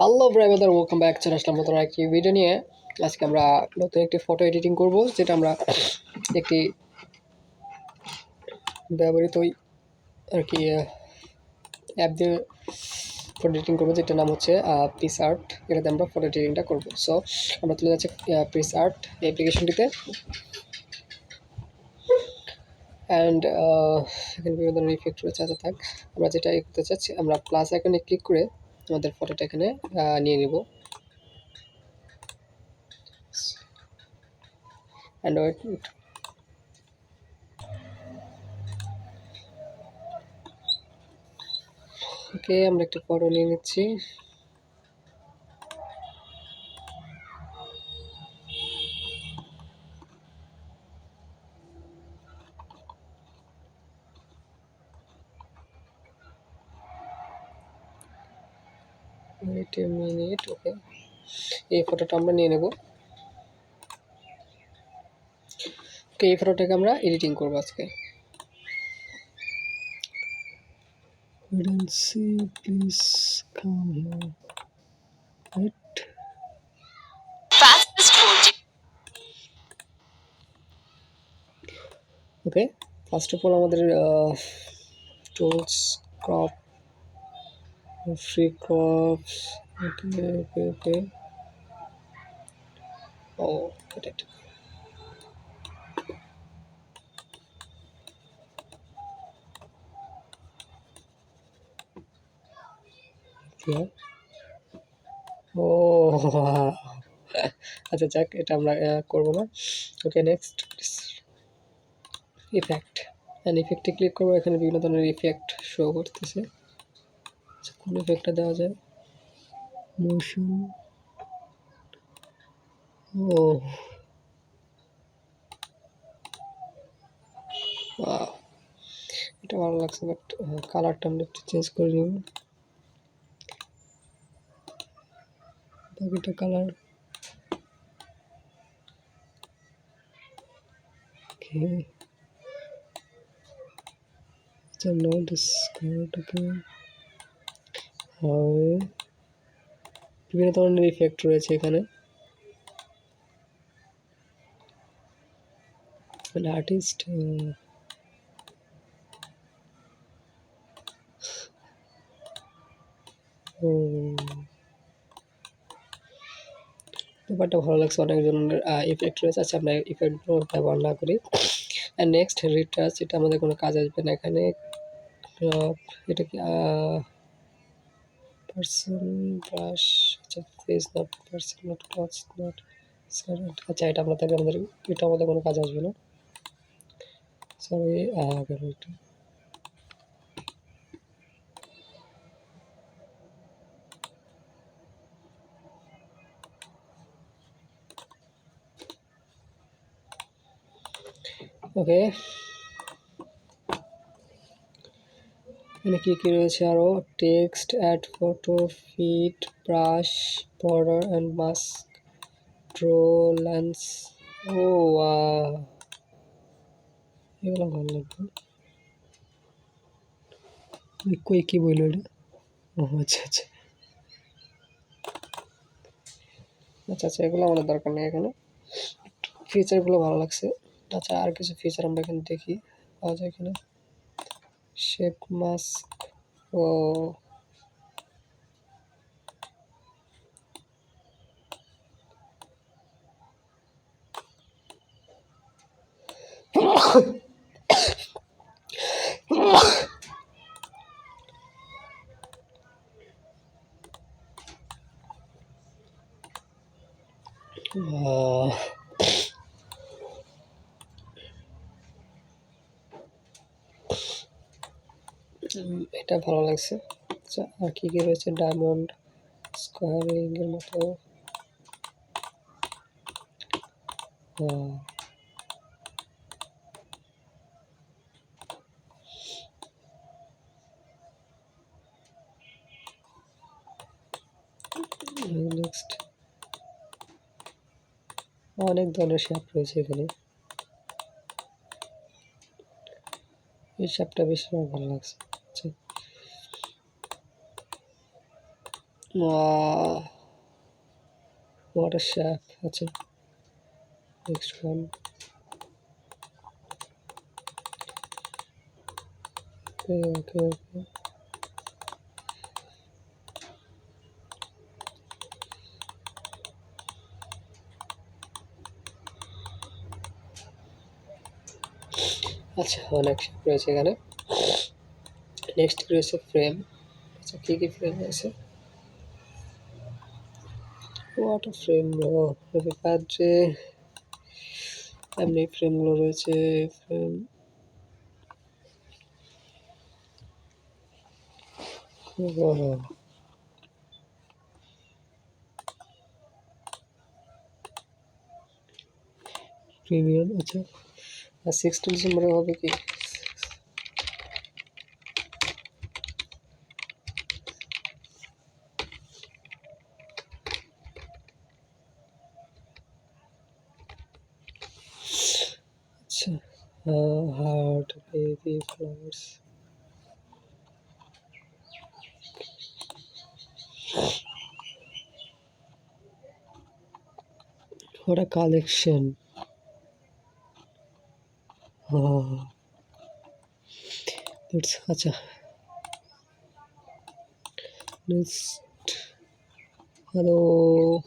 Hello ব্রাইবাদার welcome back চলে আসলাম নতুন একটি ভিডিও নিয়ে আজকে আমরা নতুন একটি ফটো এডিটিং করব, যেটা আমরা একটি ব্যবহৃত আর কি অ্যাপ দিয়ে ফটো এডিটিং করব, যেটার নাম হচ্ছে পিস আর্ট এটাতে আমরা ফটো এডিটিংটা করব। সো আমরা চলে যাচ্ছি পিস আর্ট অ্যাপ্লিকেশনটিতে অ্যান্ড এখানে বিভিন্ন ধরনের ইফেক্ট রয়েছে আচ্ছা থাক। আমরা যেটা করতে চাচ্ছি, আমরা প্লাস আইকনে ক্লিক করে আমাদের ফটোটা এখানে নিয়ে নিব। অ্যান্ড ওকে আমরা একটা ফটো নিয়ে নিচ্ছি। Wait a minute okay. এই ফটোটা আমরা নিয়ে নেব। ওকে এই ফটোটাকে আমরা এডিটিং করব আজকে। See, please come here. Fastest 4G okay first of all আমাদের tools crop free crops okay okay okay oh get it oh আচ্ছা যাক, এটা আমরা করব না। ওকে নেক্সট ইফেক্ট অ্যান্ড ইফেক্টে ক্লিক করব, এখানে বিভিন্ন ধরনের ইফেক্ট শো করতেছে। কোন ইফেক্টটা দেওয়া যায় মোশন ও. এটা ভালো লাগছে বাট কালারটা আমরা একটু চেঞ্জ করে নিব। বাকিটা কালার ওকে আচ্ছা নো ডিসকাউন্ট ওকে হবে। বিভিন্ন ধরনের ইফেক্ট রয়েছে এখানে। আর্টিস্ট ও ব্যাপারটা ভালো লাগছে, অনেক ধরনের ইফেক্ট রয়েছে। আচ্ছা আমরা ইফেক্টগুলো ব্যবহার না করি। নেক্সট রিটাচ এটা আমাদের কোনো কাজ আসবে না এখানে। এটা কি পার্সন ব্রাশ আচ্ছা face not person not clothes not আচ্ছা এটা আমরা তাহলে আমাদের এটা আমাদের কোনো কাজ আসবে না। সরি কেন এটা? ওকে এখানে কী কী রয়েছে আরও text add photo fit brush border and mask draw lens ও. এগুলো ভালো লাগবে। কই, কী বলল এটা? ও আচ্ছা আচ্ছা। আচ্ছা আচ্ছা এগুলো আমাদের দরকার নেই এখানে। ফিচারগুলো ভালো লাগছে। আচ্ছা আর কিছু ফিচার আমরা এখানে দেখি। পাওয়া যায় এখানে শেপ মাস্ক ও আহ, উম, এটা ভালো লাগছে। আচ্ছা আর কি কি রয়েছে? ডায়মন্ড স্কোয়ারিং এর মতো। নেক্সট অনেক ধরনের শেপ রয়েছে এখানে। এই শেপটা বেশি আমার ভালো লাগছে। আচ্ছা ওয়াটার শ্যাপ আচ্ছা next one okay okay okay আচ্ছা অনেক শেপ রয়েছে এখানে। নেক্সট রয়েছে ফ্রেম আচ্ছা কী কী ফ্রেম রয়েছে? ওয়াটার ফ্রেম প্যাডে এমনি ফ্রেমগুলো রয়েছে ফ্রেম প্রিমিয়াম আচ্ছা। আর সিক্সটিন ডিসেম্বরে হবে কি? her heart baby flowers what a collection. Oh. that's acha next hello.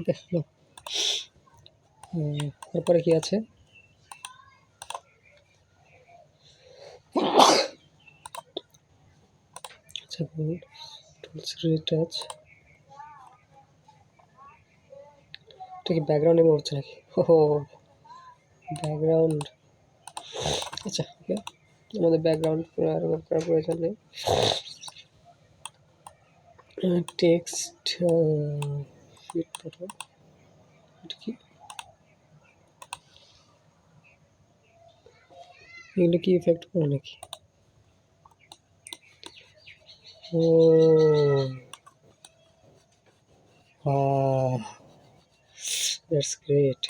Okay no. তারপরে কি আছে? আচ্ছা টুলস রিটাচ এটা কি ব্যাকগ্রাউন্ড এমন হচ্ছে নাকি? ও ব্যাকগ্রাউন্ড আচ্ছা ওকে আমাদের ব্যাকগ্রাউন্ড করার প্রয়োজন নেই। টেক্সট ফিট কি? এগুলো কি ইফেক্ট করে নাকি? ও that's great.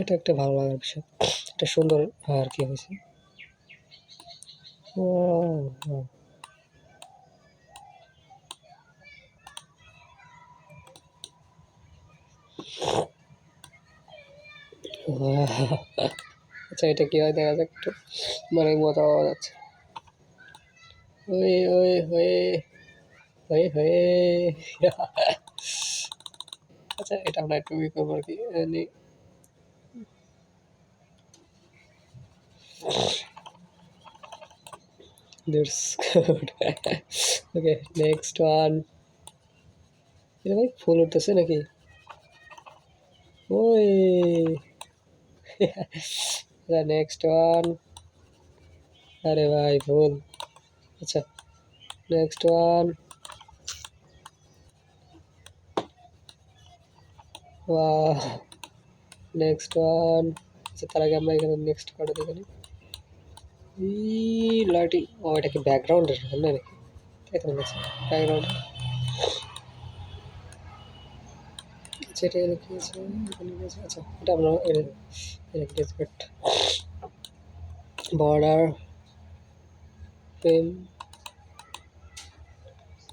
এটা একটা ভালো লাগার বিষয়। এটা সুন্দর আর কি হয়েছে। Wow, আচ্ছা এটা কি হয়? দেখা যাক একটু। মানে মজা পাওয়া যাচ্ছে। ওই ওই হয়ে হয়ে হয়ে আচ্ছা এটা আমরা একটু ই করব আর কি। That's good. okay, next. এটা ভাই ফুল উঠতেছে নাকি? ওই। নেক্সট ওয়ান আরে ভাই ফুল আচ্ছা নেক্সট ওয়ান নেক্সট ওয়ান আচ্ছা তার আগে আমরা এখানে নেক্সট কার্ডে দেখে নিই এই লাইটিং ও এটা কি ব্যাকগ্রাউন্ডের সামনে নাকি এখানে গেছে ব্যাকগ্রাউন্ড আচ্ছা এটা ডিসপেক্ট বর্ডার ফ্রেম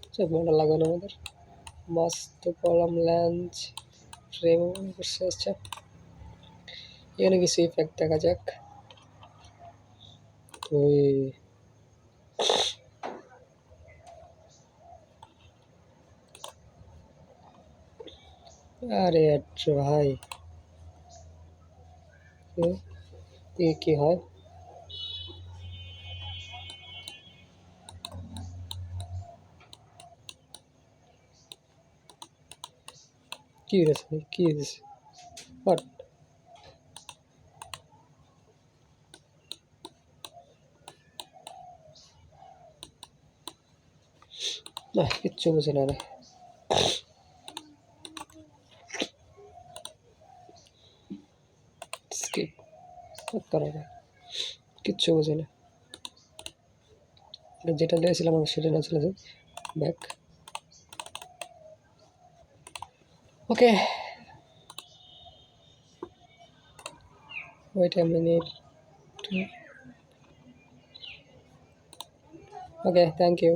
আচ্ছা বর্ডার লাগানো আমাদের। মস্ত কলাম ল্যান্স ফ্রেম করছে আচ্ছা। এখানে কিছু ইফেক্ট দেখা যাক। ওই আরে আচ্ছা ভাই। কি হয়? কি হয়েছে কি হয়েছে হোয়াট না, কিচ্ছু বুঝে না রে। করা যায় কিচ্ছু বুঝি না। যেটা দিয়েছিলাম, আমি সেটা না চলে যাই। Back okay wait a minute okay thank you